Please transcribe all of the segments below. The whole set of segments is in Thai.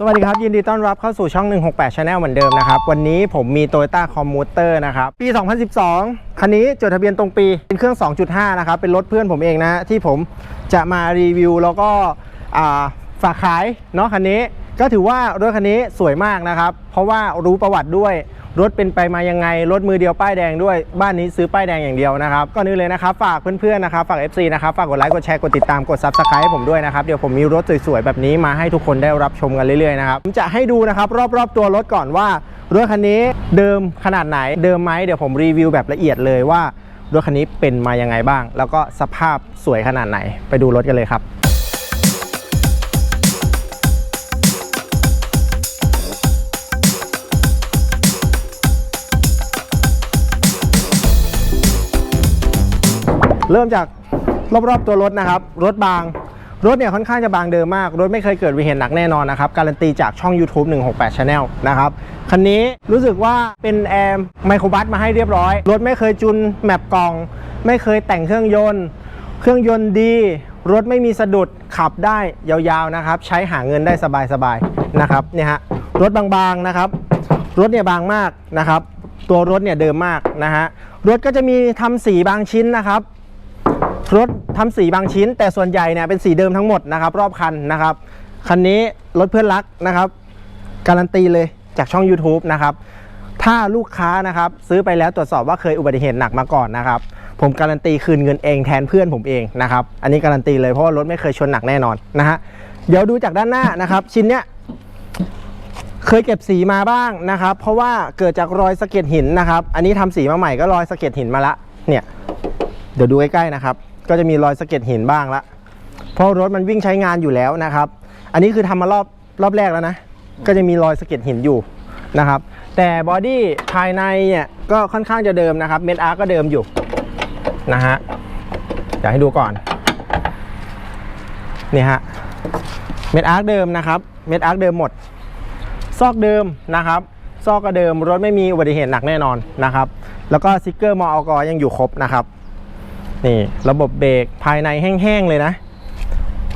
สวัสดีครับ ยินดีต้อนรับเข้าสู่ช่อง 168 Channel เหมือนเดิมนะครับ วันนี้ผมมี Toyota Commuter นะครับ ปี 2012 คันนี้จดทะเบียนตรงปีเป็นเครื่อง 2.5 นะครับ เป็นรถเพื่อนผมเองนะ ที่ผมจะมารีวิวแล้วก็ฝากขายเนาะคันนี้ ก็ถือว่ารถคันนี้สวยมากนะครับ เพราะว่ารู้ประวัติด้วย รถเป็นไปมายังไง รถมือเดียวป้ายแดงด้วย บ้านนี้ซื้อป้ายแดงอย่างเดียวนะครับ ก่อนอื่นเลยนะครับ ฝากเพื่อนๆนะครับ ฝาก FC นะครับ ฝากกดไลค์ กดแชร์ กดติดตาม กด Subscribe ให้ผมด้วยนะครับ เดี๋ยวผมมีรถสวยๆ แบบนี้มาให้ทุกคนได้รับชมกันเรื่อยๆ นะครับ ผมจะให้ดูนะครับรอบๆตัวรถก่อนว่ารถคันนี้เดิมขนาดไหน เดิมไหมเดี๋ยวผมรีวิวแบบละเอียดเลยว่ารถคันนี้เป็นมายังไงบ้าง แล้วก็สภาพสวยขนาดไหน ไปดูรถกันเลยครับ เริ่มจากรอบๆตัวรถนะครับ รถบาง รถเนี่ยค่อนข้างจะบางเดิมมาก รถไม่เคยเกิดอุบัติเหตุหนักแน่นอนนะครับ การันตีจากช่อง YouTube 168 Channel นะครับ คันนี้รู้สึกว่าเป็นแอร์ไมโครบัสมาให้เรียบร้อย รถไม่เคยจุนแมปกล่อง ไม่เคยแต่งเครื่องยนต์ เครื่องยนต์ดี รถไม่มีสะดุดขับได้ยาวๆนะครับ ใช้หาเงินได้สบายๆนะครับเนี่ยฮะรถบางๆนะครับ รถเนี่ยบางมากนะครับ ตัวรถเนี่ยเดิมมากนะฮะรถก็จะมีทำสีบางชิ้นนะครับ รถทำสีบางชิ้น แต่ส่วนใหญ่เนี่ยเป็นสีเดิมทั้งหมดนะครับ รอบคันนะครับ คันนี้รถเพื่อนรักนะครับ การันตีเลยจากช่อง YouTube นะครับ ถ้าลูกค้านะครับ ซื้อไปแล้วตรวจสอบว่าเคยอุบัติเหตุหนักมาก่อนนะครับ ผมการันตีคืนเงินเองแทนเพื่อนผมเองนะครับ อันนี้การันตีเลยเพราะว่ารถไม่เคยชนหนักแน่นอนนะฮะเดี๋ยวดูจากด้านหน้านะครับ ชิ้นเนี้ยเคยเก็บสีมาบ้างนะครับ เพราะว่าเกิดจากรอยสะเก็ดหินนะครับ อันนี้ทำสีมาใหม่ก็รอยสะเก็ดหินมาละเนี่ยเดี๋ยวดูใกล้ๆนะครับ ก็จะมีรอยสะเก็ดหินบ้างละเพราะรถมันวิ่งใช้งานอยู่แล้วนะครับ อันนี้คือทำมารอบรอบแรกแล้วนะ ก็จะมีรอยสะเก็ดหินอยู่นะครับ แต่บอดี้ภายในเนี่ยก็ค่อนข้างจะเดิมนะครับ เม็ดอาร์ก็เดิมอยู่นะฮะอยากให้ดูก่อนนี่ฮะเม็ดอาร์เดิมนะครับ เม็ดอาร์เดิมหมด ซอกเดิมนะครับ ซอกก็เดิมรถไม่มีอุบัติเหตุหนักแน่นอนนะครับ แล้วก็สติกเกอร์มออกยังอยู่ครบนะครับ นี่ระบบเบรกภายในแห้งๆเลยนะ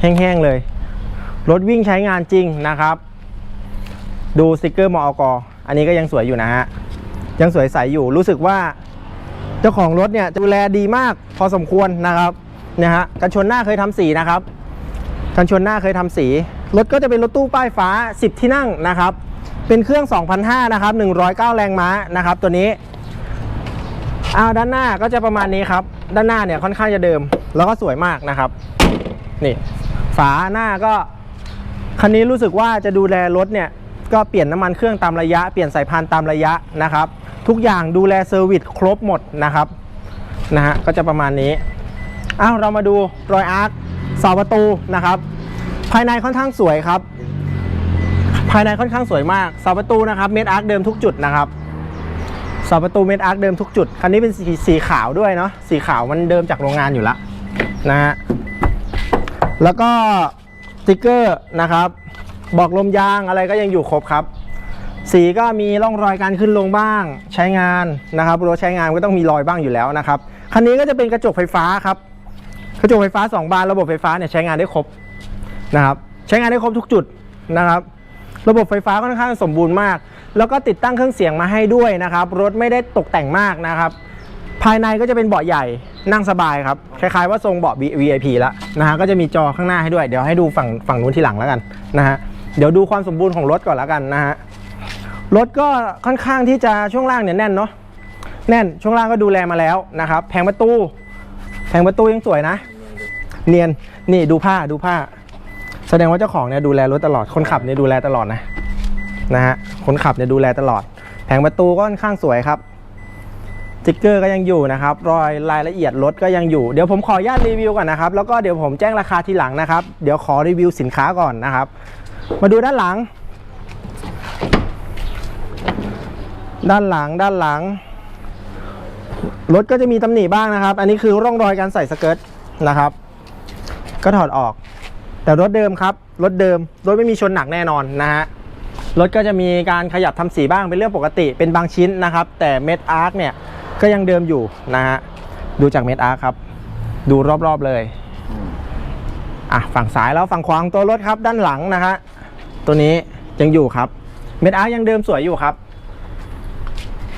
แห้งๆเลย รถวิ่งใช้งานจริงนะครับ ดูสติกเกอร์มอกอันนี้ก็ยังสวยอยู่นะฮะ ยังสวยใสอยู่รู้สึกว่า เจ้าของรถเนี่ยดูแลดีมากพอสมควรนะครับนะฮะกันชนหน้าเคยทำสีนะครับกันชนหน้าเคยทำสี รถก็จะเป็นรถตู้ป้ายฟ้า 10 ที่นั่งนะครับ เป็นเครื่อง2,500นะครับ109 แรงม้านะครับ ตัวนี้ อ้าวด้านหน้าก็จะประมาณนี้ครับ ด้านหน้าเนี่ยค่อนข้างจะเดิม แล้วก็สวยมากนะครับ นี่ ฝาหน้าก็คันนี้รู้สึกว่าจะดูแลรถเนี่ยก็เปลี่ยนน้ำมันเครื่องตามระยะ เปลี่ยนสายพานตามระยะนะครับ ทุกอย่างดูแลเซอร์วิสครบหมดนะครับนะฮะก็จะประมาณนี้อ้าวเรามาดูรอยอาร์คเสาประตูนะครับ ภายในค่อนข้างสวยครับ ภายในค่อนข้างสวยมากเสาประตูนะครับเมดอาร์คเดิมทุกจุดนะครับ เสาประตูเมดอาร์คเดิมทุกจุด คันนี้เป็นสีสีขาวด้วยเนาะ สีขาวมันเดิมจากโรงงานอยู่ล้วนะฮะ แล้วก็สติกเกอร์นะครับ บอกลมยางอะไรก็ยังอยู่ครบครับ สีก็มีร่องรอยการขึ้นลงบ้าง ใช้งานนะครับ รถใช้งานก็ต้องมีรอยบ้างอยู่แล้วนะครับ คันนี้ก็จะเป็นกระจกไฟฟ้าครับ กระจกไฟฟ้า 2 บานระบบไฟฟ้าเนี่ยใช้งานได้ครบนะครับ ใช้งานได้ครบทุกจุดนะครับ ระบบไฟฟ้าค่อนข้างสมบูรณ์มาก แล้วก็ติดตั้งเครื่องเสียงมาให้ด้วยนะครับ รถไม่ได้ตกแต่งมากนะครับ ภายในก็จะเป็นเบาะใหญ่นั่งสบายครับ คล้ายๆว่าทรงเบาะ VIP แล้วนะฮะก็จะมีจอข้างหน้าให้ด้วย เดี๋ยวให้ดูฝั่งฝั่งนู้นทีหลังแล้วกันนะฮะเดี๋ยวดูความสมบูรณ์ของรถก่อนแล้วกันนะฮะรถก็ค่อนข้างที่จะช่วงล่างเนี่ยแน่นเนาะแน่นช่วงล่างก็ดูแลมาแล้วนะครับแผงประตู แผงประตูยังสวยนะ เนียนนี่ดูผ้าดูผ้า แสดงว่าเจ้าของเนี่ยดูแลรถตลอดคนขับเนี่ยดูแลตลอดนะ นะฮะคนขับเนี่ยดูแลตลอด แผงประตูก็ค่อนข้างสวยครับสติ๊กเกอร์ก็ยังอยู่นะครับ รอยรายละเอียดรถก็ยังอยู่ เดี๋ยวผมขออนุญาตรีวิวก่อนนะครับ แล้วก็เดี๋ยวผมแจ้งราคาทีหลังนะครับ เดี๋ยวขอรีวิวสินค้าก่อนนะครับ มาดูด้านหลัง ด้านหลังด้านหลัง รถก็จะมีตำหนิบ้างนะครับ อันนี้คือร่องรอยการใส่สเกิร์ตนะครับ ก็ถอดออก แต่รถเดิมครับ รถเดิม รถไม่มีชนหนักแน่นอนนะฮะ รถก็จะมีการขยับทำสีบ้างเป็นเรื่องปกติเป็นบางชิ้นนะครับ แต่เม็ดอาร์คเนี่ยก็ยังเดิมอยู่นะฮะดูจากเม็ดอาร์คครับ ดูรอบๆเลยอะฝั่งซ้ายแล้วฝั่งขวาของตัวรถครับด้านหลังนะฮะตัวนี้ยังอยู่ครับ เม็ดอาร์คยังเดิมสวยอยู่ครับ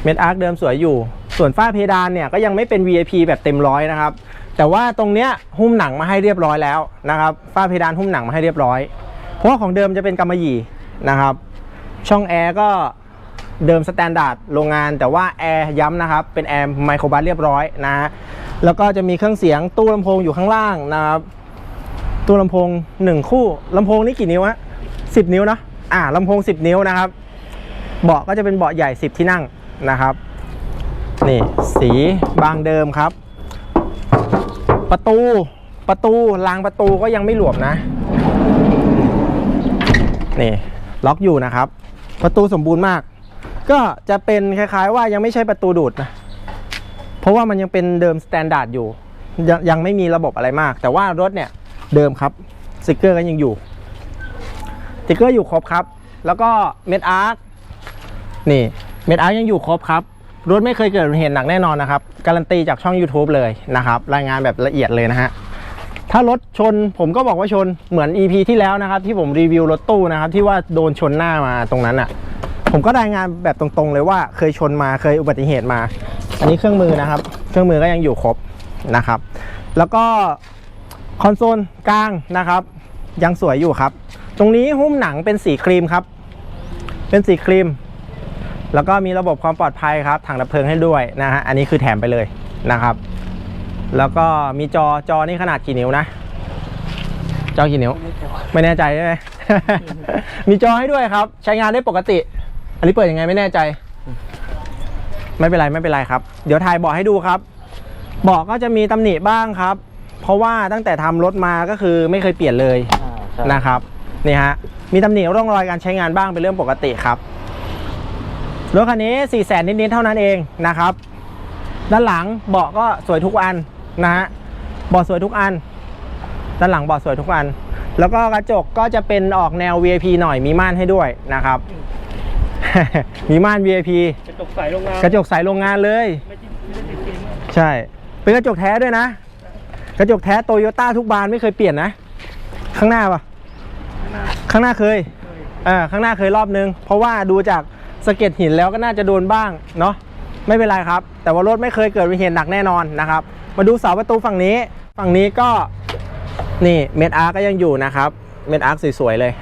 เม็ดอาร์คเดิมสวยอยู่ ส่วนฝ้าเพดานเนี่ยก็ยังไม่เป็น VIP แบบเต็มร้อยนะครับ แต่ว่าตรงเนี้ยหุ้มหนังมาให้เรียบร้อยแล้วนะครับฝ้าเพดานหุ้มหนังมาให้เรียบร้อย เพราะของเดิมจะเป็นกำมะหยี่นะครับ ช่องแอร์ก็เดิมสแตนดาร์ดโรงงาน แต่ว่าแอร์ย้ำนะครับ เป็นแอร์ไมโครบัสเรียบร้อยนะฮะแล้วก็จะมีเครื่องเสียงตู้ลำโพงอยู่ข้างล่างนะครับ ตู้ลำโพง 1 คู่ลำโพงนี่กี่นิ้วฮะสิบนิ้วนะอ่าลำโพง 10 นิ้วนะครับ เบาะก็จะเป็นเบาะใหญ่ 10 ที่นั่งนะครับนี่สีบางเดิมครับ ประตูประตูรางประตูก็ยังไม่หลวมนะนี่ ล็อกอยู่นะครับ ประตูสมบูรณ์มาก ก็จะเป็นคล้ายๆ ว่ายังไม่ใช่ประตูดูดนะ เพราะว่ามันยังเป็นเดิมสแตนดาร์ดอยู่ยังยังไม่มีระบบอะไรมาก แต่ว่ารถเนี่ยเดิมครับสติกเกอร์ก็ยังอยู่สติกเกอร์อยู่ครบครับ แล้วก็เม็ดอาร์คนี่เม็ดอาร์คยังอยู่ครบครับรถไม่เคยเกิดเหตุหนักแน่นอนนะครับ การันตีจากช่อง YouTube เลยนะครับ รายงานแบบละเอียดเลยนะฮะ ถ้ารถชนผมก็บอกว่าชนเหมือน EP ที่แล้วนะครับ ที่ผมรีวิวรถตู้นะครับ ที่ว่าโดนชนหน้ามาตรงนั้นอะ ผมก็รายงานแบบตรงๆเลยว่าเคยชนมาเคยอุบัติเหตุมา อันนี้เครื่องมือนะครับ เครื่องมือก็ยังอยู่ครบนะครับ แล้วก็คอนโซลกลางนะครับ ยังสวยอยู่ครับ ตรงนี้หุ้มหนังเป็นสีครีมครับ เป็นสีครีม แล้วก็มีระบบความปลอดภัยครับถังดับเพลิงให้ด้วยนะฮะอันนี้คือแถมไปเลยนะครับ แล้วก็มีจอจอนี่ขนาดกี่นิ้วนะ จอกี่นิ้ว ไม่แน่ใจใช่ไหม มีจอให้ด้วยครับ ใช้งานได้ปกติ อันนี้เปิดยังไงไม่แน่ใจ ไม่เป็นไรไม่เป็นไรครับ เดี๋ยวถ่ายเบาะให้ดูครับเบาะก็จะมีตำหนิบ้างครับ เพราะว่าตั้งแต่ทำรถมาก็คือไม่เคยเปลี่ยนเลยอ่าใช่นะครับนี่ฮะมีตำหนิร่องรอยการใช้งานบ้างเป็นเรื่องปกติครับรถคันนี้4ี่แสนนิดๆเท่านั้นเองนะครับ ด้านหลังเบาะก็สวยทุกอัน นะฮะเบาะสวยทุกอัน ด้านหลังเบาะสวยทุกอัน แล้วก็กระจกก็จะเป็นออกแนว VIP หน่อยมีม่านให้ด้วยนะครับ มีม่าน VIP กระจกใสโรงงานกระจกใสโรงงานเลย ไม่ติดไม่ได้ติดฟิล์มนะใช่ เป็นกระจกแท้ด้วยนะ กระจกแท้โตโยต้าทุกบานไม่เคยเปลี่ยนนะ ข้างหน้าปะข้างหน้าเคยเอ่าข้างหน้าเคยรอบนึง เพราะว่าดูจากสะเก็ดหินแล้วก็น่าจะโดนบ้างเนาะไม่เป็นไรครับ แต่ว่ารถไม่เคยเกิดอุบัติเหตุหนักแน่นอนนะครับ มาดูเสาประตูฝั่งนี้ ฝั่งนี้ก็นี่เม็ดอาร์ก็ยังอยู่นะครับ เม็ดอาร์สวยๆเลย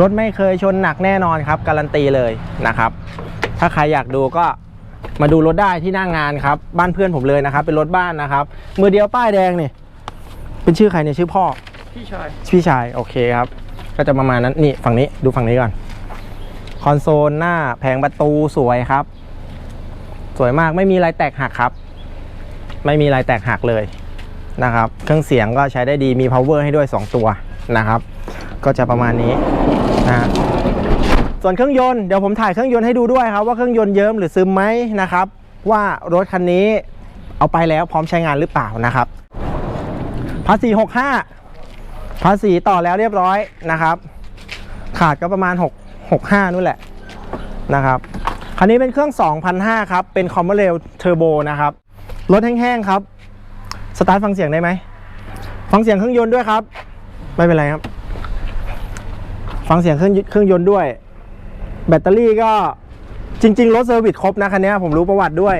รถไม่เคยชนหนักแน่นอนครับ การันตีเลยนะครับ ถ้าใครอยากดูก็มาดูรถได้ที่หน้างงานครับ บ้านเพื่อนผมเลยนะครับ เป็นรถบ้านนะครับ มือเดียวป้ายแดงนี่ เป็นชื่อใครเนี่ยชื่อพ่อ พี่ชาย พี่ชาย โอเคครับ ก็จะประมาณนั้น นี่ฝั่งนี้ ดูฝั่งนี้ก่อน คอนโซลหน้าแผงประตูสวยครับ สวยมาก ไม่มีรายแตกหักครับ ไม่มีรายแตกหักเลยนะครับ เครื่องเสียงก็ใช้ได้ดีมี power ให้ด้วย 2 ตัวนะครับ ก็จะประมาณนี้นะฮะส่วนเครื่องยนต์เดี๋ยวผมถ่ายเครื่องยนต์ให้ดูด้วยครับ ว่าเครื่องยนต์เยิ้มหรือซึมไหมนะครับ ว่ารถคันนี้เอาไปแล้วพร้อมใช้งานหรือเปล่านะครับ ภาษี 65 ภาษีต่อแล้วเรียบร้อยนะครับ ขาดก็ประมาณ 6 65นู่นแหละนะครับคันนี้เป็นเครื่อง2,500ครับ เป็นคอมเมอร์เรลเทอร์โบนะครับ รถแห้งๆครับ สตาร์ทฟังเสียงได้ไหม ฟังเสียงเครื่องยนต์ด้วยครับ ไม่เป็นไรครับ ฟังเสียงเครื่องเครื่องยนต์ด้วย แบตเตอรี่ก็จริง ๆ รถเซอร์วิสครบนะคันนี้ผมรู้ประวัติด้วย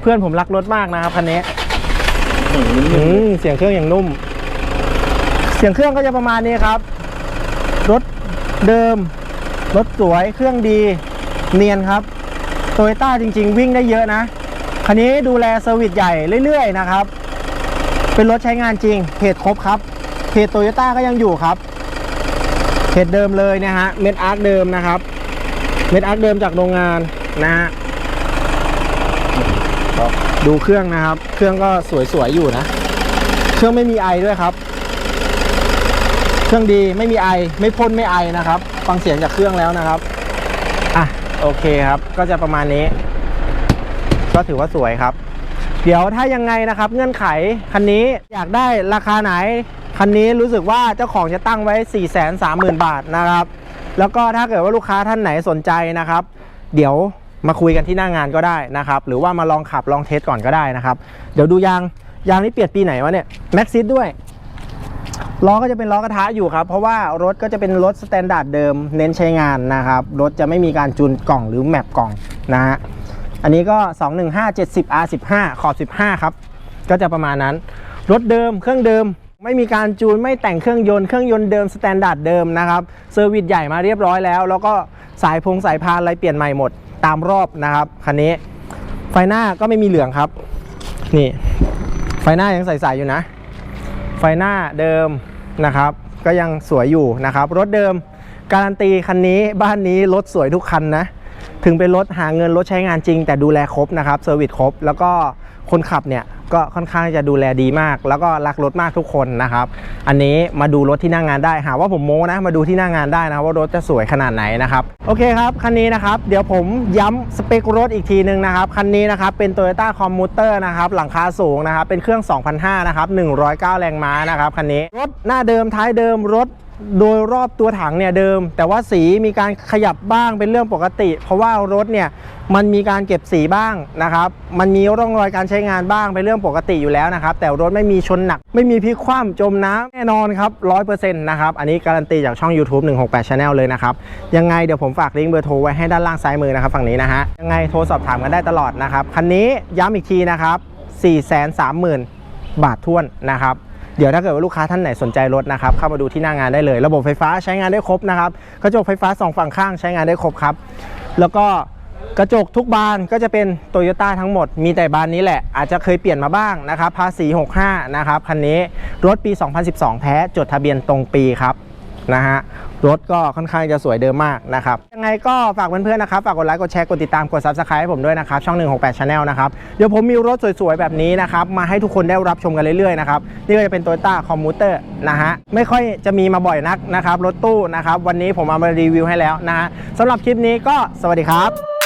เพื่อนผมรักรถมากนะครับคันนี้อืเสียงเครื่องอย่างนุ่ม เสียงเครื่องก็จะประมาณนี้ครับ รถเดิม รถสวยเครื่องดี เนียนครับโตโยต้าจริง ๆ วิ่งได้เยอะนะ คันนี้ดูแลเซอร์วิสใหญ่เรื่อยๆนะครับ เป็นรถใช้งานจริงเพจครบครับเพจโตโยต้าก็ยังอยู่ครับเพจเดิมเลยนะฮะเม็ดอาร์คเดิมนะครับเม็ดอาร์คเดิมจากโรงงานนะฮะดูเครื่องนะครับ เครื่องก็สวยๆอยู่นะ เครื่องไม่มีไอด้วยครับ เครื่องดีไม่มีไอ ไม่พ่นไม่ไอนะครับ ฟังเสียงจากเครื่องแล้วนะครับ อะ โอเคครับ ก็จะประมาณนี้ ก็ถือว่าสวยครับ เดี๋ยวถ้ายังไงนะครับ เงื่อนไขคันนี้อยากได้ราคาไหน คันนี้รู้สึกว่าเจ้าของจะตั้งไว้ 4 3 0 0 0 0 บาทนะครับ แล้วก็ถ้าเกิดว่าลูกค้าท่านไหนสนใจนะครับ เดี๋ยวมาคุยกันที่หน้างงานก็ได้นะครับ หรือว่ามาลองขับลองเทสก่อนก็ได้นะครับ เดี๋ยวดูยางยางนี่เปลี่ยนปีไหนวะเนี่ยแม็กซิสด้วยล้อก็จะเป็นล้อกระทะอยู่ครับ เพราะว่ารถก็จะเป็นรถสแตนดาร์ดเดิม เน้นใช้งานนะครับ รถจะไม่มีการจูนกล่องหรือแมปกล่องนะฮะ อันนี้ก็ 215 70 R15 ขอบ 15 ครับ ก็จะประมาณนั้น รถเดิมเครื่องเดิม ไม่มีการจูนไม่แต่งเครื่องยนต์เครื่องยนต์เดิมสแตนดาร์ดเดิมนะครับเซอร์วิสใหญ่มาเรียบร้อยแล้ว แล้วก็สายพงสายพานอะไรเปลี่ยนใหม่หมดตามรอบนะครับคันนี้ ไฟหน้าก็ไม่มีเหลืองครับ นี่ ไฟหน้ายังใสๆอยู่นะ ไฟหน้าเดิมนะครับ ก็ยังสวยอยู่นะครับ รถเดิมการันตีคันนี้บ้านนี้รถสวยทุกคันนะ ถึงเป็นรถหาเงินรถใช้งานจริง แต่ดูแลครบนะครับเซอร์วิสครบ แล้วก็คนขับเนี่ยก็ค่อนข้างจะดูแลดีมาก แล้วก็รักรถมากทุกคนนะครับ อันนี้มาดูรถที่หน้างงานได้หาว่าผมโม้นะมาดูที่หน้างงานได้นะว่ารถจะสวยขนาดไหนนะครับโอเคครับคันนี้นะครับเดี๋ยวผมย้ำสเปครถอีกทีหนึ่งนะครับคันนี้นะครับเป็น Toyota Commuter นะครับหลังคาสูงนะครับเป็นเครื่อง2,500นะครับ109 แรงม้านะครับคันนี้รถหน้าเดิมท้ายเดิมรถ โดยรอบตัวถังเนี่ยเดิม แต่ว่าสีมีการขยับบ้างเป็นเรื่องปกติ เพราะว่ารถเนี่ยมันมีการเก็บสีบ้างนะครับ มันมีร่องรอยการใช้งานบ้างเป็นเรื่องปกติอยู่แล้วนะครับ แต่รถไม่มีชนหนัก ไม่มีพลิกคว่ำจมน้ำแน่นอนครับร้อยเปอร์เซ็นต์นะครับ อันนี้การันตีจากช่อง YouTube 168 Channel เลยนะครับ ยังไงเดี๋ยวผมฝากลิงก์เบอร์โทรไว้ให้ด้านล่างซ้ายมือนะครับฝั่งนี้นะฮะ ยังไงโทรสอบถามกันได้ตลอดนะครับ คันนี้ย้ำอีกทีนะครับ430,000 บาทท้วนนะครับ เดี๋ยวถ้าเกิดว่าลูกค้าท่านไหนสนใจรถนะครับเข้ามาดูที่หน้างานได้เลย ระบบไฟฟ้าใช้งานได้ครบนะครับกระจกไฟฟ้าสองฝั่งข้างใช้งานได้ครบครับ แล้วก็กระจกทุกบานก็จะเป็นโตโยต้าทั้งหมด มีแต่บานนี้แหละ อาจจะเคยเปลี่ยนมาบ้างนะครับภาษี65นะครับคันนี้รถปี 2012 แท้จดทะเบียนตรงปีครับ นะฮะรถก็ค่อนข้างจะสวยเดิมมากนะครับยังไงก็ฝากเพื่อนๆนะครับฝากกดไลค์กดแชร์กดติดตามกด Subscribe ให้ผมด้วยนะครับช่อง 168 Channel นะครับเดี๋ยวผมมีรถสวยๆ แบบนี้นะครับมาให้ทุกคนได้รับชมกันเรื่อยๆนะครับนี่ก็จะเป็น Toyota Commuter นะฮะไม่ค่อยจะมีมาบ่อยนักนะครับรถตู้นะครับวันนี้ผมเอามารีวิวให้แล้วนะฮะสำหรับคลิปนี้ก็สวัสดีครับ